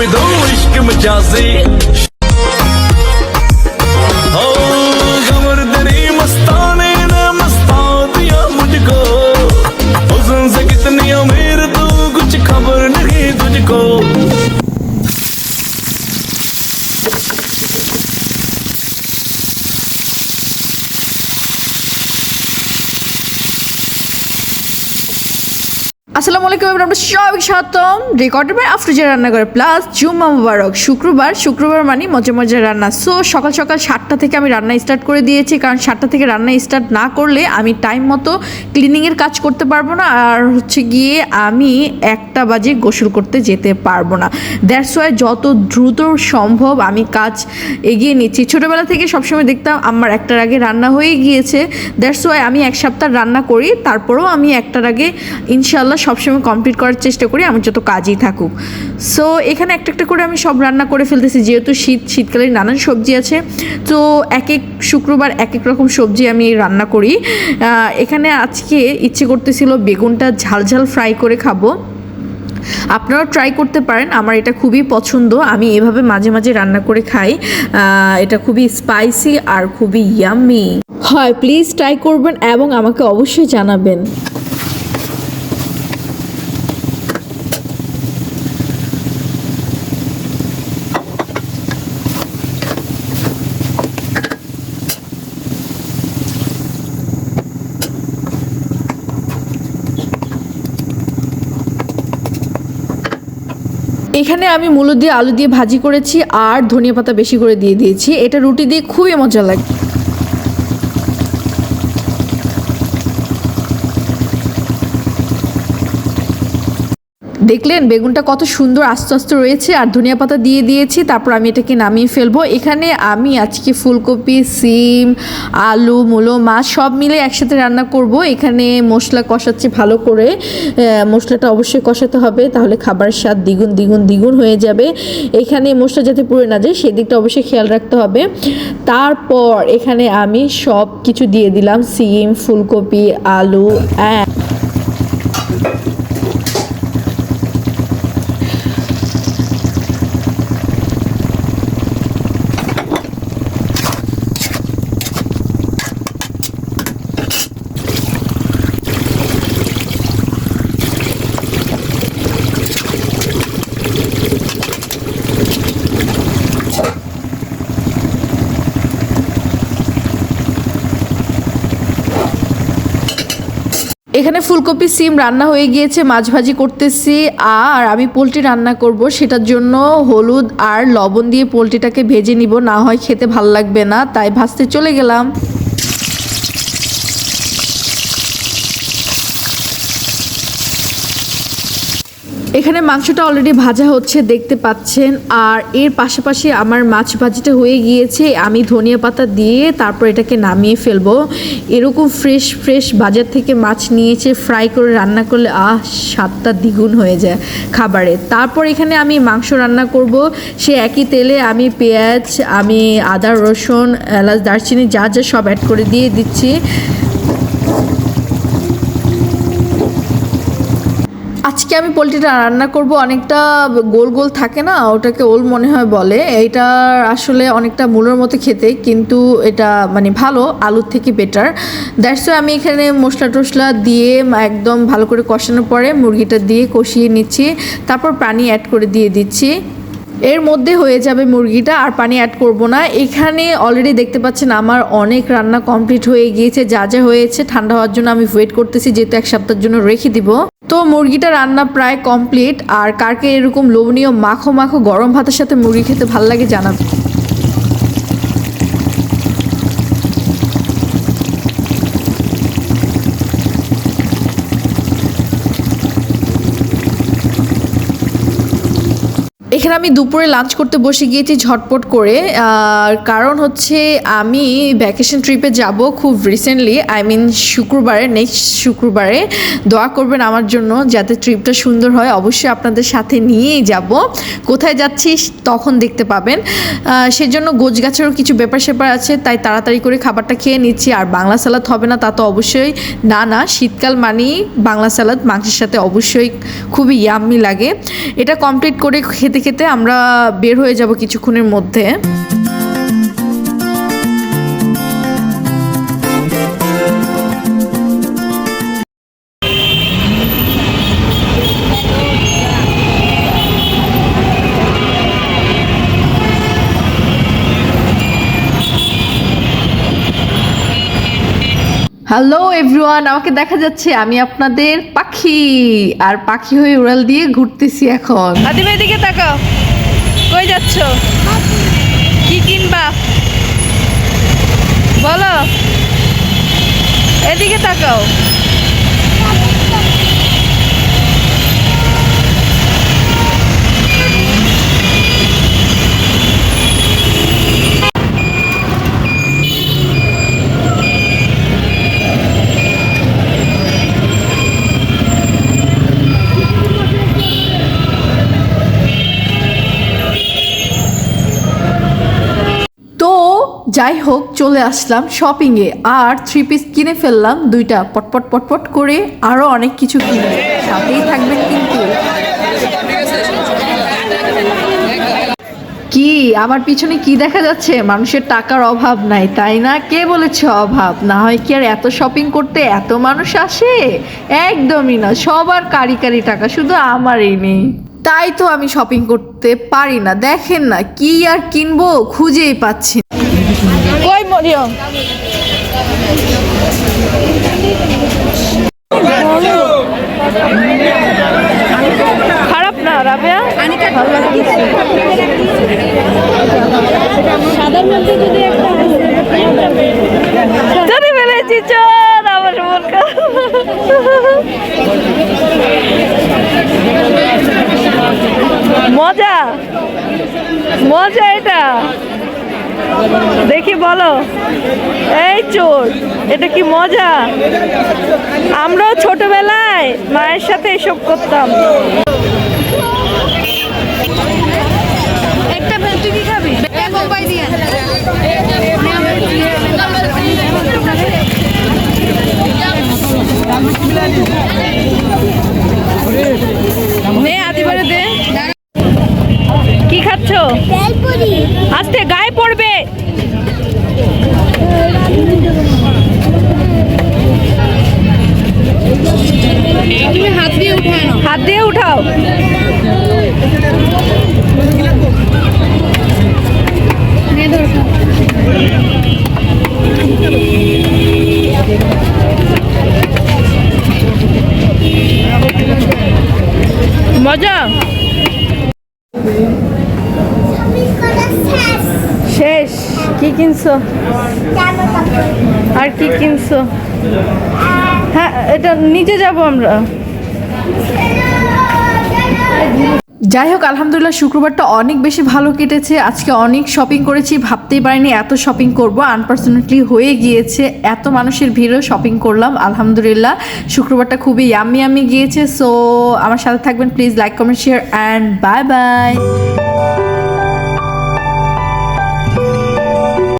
फिदो इश्क मजाजी আসসালামু আলাইকুম আমরা সবাই স্বাগতম। রেকর্ডের যে রান্না করে প্লাস জুম্মা মুবারক। শুক্রবার শুক্রবার মানে মজা মজা রান্না। সো সকাল সকাল সাতটা থেকে আমি রান্না স্টার্ট করে দিয়েছি, কারণ সাতটা থেকে রান্না স্টার্ট না করলে আমি টাইম মতো ক্লিনিংয়ের কাজ করতে পারব না। আর হচ্ছে গিয়ে আমি একটা বাজে গোসল করতে যেতে পারব না। দ্যাটস ওয়াই যত দ্রুত সম্ভব আমি কাজ এগিয়ে নিচ্ছি। ছোটোবেলা থেকে সবসময় দেখতাম আমার একটার আগে রান্না হয়ে গিয়েছে। দ্যাটস ওয়াই আমি এক সপ্তাহ রান্না করি, তারপরেও আমি একটার আগে ইনশাল্লাহ সবসময় কমপ্লিট করার চেষ্টা করি, আমার যত কাজই থাকুক। সো এখানে একটা একটা করে আমি সব রান্না করে ফেলতেছি, যেহেতু শীত শীতকালে নানান সবজি আছে। তো এক এক শুক্রবার এক এক রকম সবজি আমি রান্না করি। এখানে আজকে ইচ্ছে করতেছিল বেগুনটা ঝাল ঝাল ফ্রাই করে খাব। আপনারাও ট্রাই করতে পারেন, আমার এটা খুবই পছন্দ। আমি এভাবে মাঝে মাঝে রান্না করে খাই। এটা খুবই স্পাইসি আর খুবই ইয়াম্মি হয় প্লিজ ট্রাই করবেন এবং আমাকে অবশ্যই জানাবেন। এখানে আমি মূলো দিয়ে আলু দিয়ে ভাজি করেছি আর ধনিয়া পাতা বেশি করে দিয়ে দিয়েছি। এটা রুটি দিয়ে খুবই মজা লাগে। দেখলেন বেগুনটা কত সুন্দর আস্তে আস্তে রয়েছে আর ধনিয়া পাতা দিয়ে দিয়েছি, তারপর আমি এটাকে নামিয়ে ফেলব। এখানে আমি আজকে ফুলকপি, সিম, আলু, মূলো, মাছ সব মিলে একসাথে রান্না করব। এখানে মশলা কষাচ্ছি ভালো করে। মশলাটা অবশ্যই কষাতে হবে, তাহলে খাবারের স্বাদ দ্বিগুণ দ্বিগুণ দ্বিগুণ হয়ে যাবে। এখানে মশলা যাতে পুড়ে না যায়, সেদিকটা অবশ্যই খেয়াল রাখতে হবে। তারপর এখানে আমি সব কিছু দিয়ে দিলাম, সিম, ফুলকপি, আলু, অ্যাঁ এখানে ফুলকপি, সিম রান্না হয়ে গিয়েছে, মাছ ভাজি করতেছি, আর আমি পোলট্রি রান্না করব। সেটার জন্য হলুদ আর লবণ দিয়ে পোলট্রিটাকে ভেজে নিব, না হয় খেতে ভালো লাগবে না, তাই ভাজতে চলে গেলাম। এখানে মাংসটা অলরেডি ভাজা হচ্ছে, দেখতে পাচ্ছেন। আর এর পাশাপাশি আমার মাছ ভাজিটা হয়ে গিয়েছে। আমি ধনিয়া পাতা দিয়ে তারপর এটাকে নামিয়ে ফেলব। এরকম ফ্রেশ ফ্রেশ বাজার থেকে মাছ নিয়েছে ফ্রাই করে রান্না করলে, আহ, স্বাদটা দ্বিগুণ হয়ে যায় খাবারে। তারপর এখানে আমি মাংস রান্না করব। সে একই তেলে আমি পেঁয়াজ, আমি আদা, রসুন, এলাচ, দারচিনি, যা যা সব অ্যাড করে দিয়ে দিচ্ছি। আজকে আমি পোলট্রিটা রান্না করব, অনেকটা গোল গোল থাকে না, ওটাকে ওল মনে হয় বলে। এটা আসলে অনেকটা মূলোর মতো খেতে, কিন্তু এটা মানে ভালো, আলুর থেকে বেটার দ্যাটস আমি এখানে মশলা টশলা দিয়ে একদম ভালো করে কষানোর পরে মুরগিটা দিয়ে কষিয়ে নিচ্ছি। তারপর পানি অ্যাড করে দিয়ে দিচ্ছি। এর মধ্যে হয়ে যাবে মুরগিটা, আর পানি অ্যাড করব না। এখানে অলরেডি দেখতে পাচ্ছেন আমার অনেক রান্না কমপ্লিট হয়ে গিয়েছে, যা যা হয়েছে, ঠান্ডা হওয়ার জন্য আমি ওয়েট করতেছি, যেহেতু এক সপ্তাহের জন্য রেখে দিব। তো মুরগিটা রান্না প্রায় কমপ্লিট আর কারকে এরকম লোভনীয় মাখো মাখো গরম ভাতের সাথে মুরগি খেতে ভালো লাগে জানাবে। এখানে আমি দুপুরে লাঞ্চ করতে বসে গিয়েছি ঝটপট করে। কারণ হচ্ছে আমি ভ্যাকেশন ট্রিপে যাব খুব রিসেন্টলি আই মিন শুক্রবারে নেক্সট শুক্রবারে। দোয়া করবেন আমার জন্য যাতে ট্রিপটা সুন্দর হয়, অবশ্যই আপনাদের সাথে নিয়েই যাব। কোথায় যাচ্ছি তখন দেখতে পাবেন। সেজন্য গোছ গাছেরও কিছু ব্যাপার স্যাপার আছে, তাই তাড়াতাড়ি করে খাবারটা খেয়ে নিচ্ছি। আর বাংলা সালাদ হবে না, তা তো অবশ্যই। না না, শীতকাল মানেই বাংলা সালাদ মাংসের সাথে অবশ্যই খুবই ইয়াম্মি লাগে। এটা কমপ্লিট করে খেতে খেতে খেতে আমরা বের হয়ে যাব কিছুক্ষণের মধ্যে। হ্যালো এভরিওয়ান আমাকে দেখা যাচ্ছে, আমি আপনাদের পাখি। আর পাখি হয়ে উড়াল দিয়ে ঘুরতেছি এখন। আদিমের দিকে তাকাও। কই যাচ্ছ? কি কিনবা? বলো। এদিকে তাকাও। যাই হোক চলে আসলাম শপিংয়ে। আর থ্রি পিস কিনে ফেললাম দুইটা। পটপট পটপট করে আরও অনেক কিছু কিনবে। সাথেই থাকবেন কিন্তু। কি, আমার পিছনে কি দেখা যাচ্ছে? মানুষের টাকার অভাব নাই, তাই না? কে বলেছে অভাব? না হয় কি আর এত শপিং করতে এত মানুষ আসে? একদমই না, সবার কারি কারি টাকা, শুধু আমারই নেই। তাই তো আমি শপিং করতে পারি না। দেখেন না, কি আর কিনবো, খুঁজেই পাচ্ছি না। কই মরিয়ম? খারাপ না রাবেয়া? যদি ফেলেছি চল আমার মন মজা মজা এটা। দেখি বলো। এই চোর, এটা কি মজা? আমরাও ছোটবেলায় মায়ের সাথে এসব করতাম। দিয়ে। আদিবারে দে। কি খাচ্ছ? আস্তে গায়ে পড়বে। তুমি হাত দিয়ে হাত দিয়ে উঠাও। কি কিনছো? আর কি কিনছো? হ্যাঁ এটা নিচে যাব আমরা। যাই হোক আলহামদুলিল্লাহ শুক্রবারটা অনেক বেশি ভালো কেটেছে। আজকে অনেক শপিং করেছি ভাবতেই পারিনি এত শপিং করব। আনফর্চুনেটলি হয়ে গিয়েছে এত মানুষের ভিড়ও শপিং করলাম আলহামদুলিল্লাহ। শুক্রবারটা খুবই ইয়ামি ইয়ামি গিয়েছে সো আমার সাথে থাকবেন please like comment share and bye bye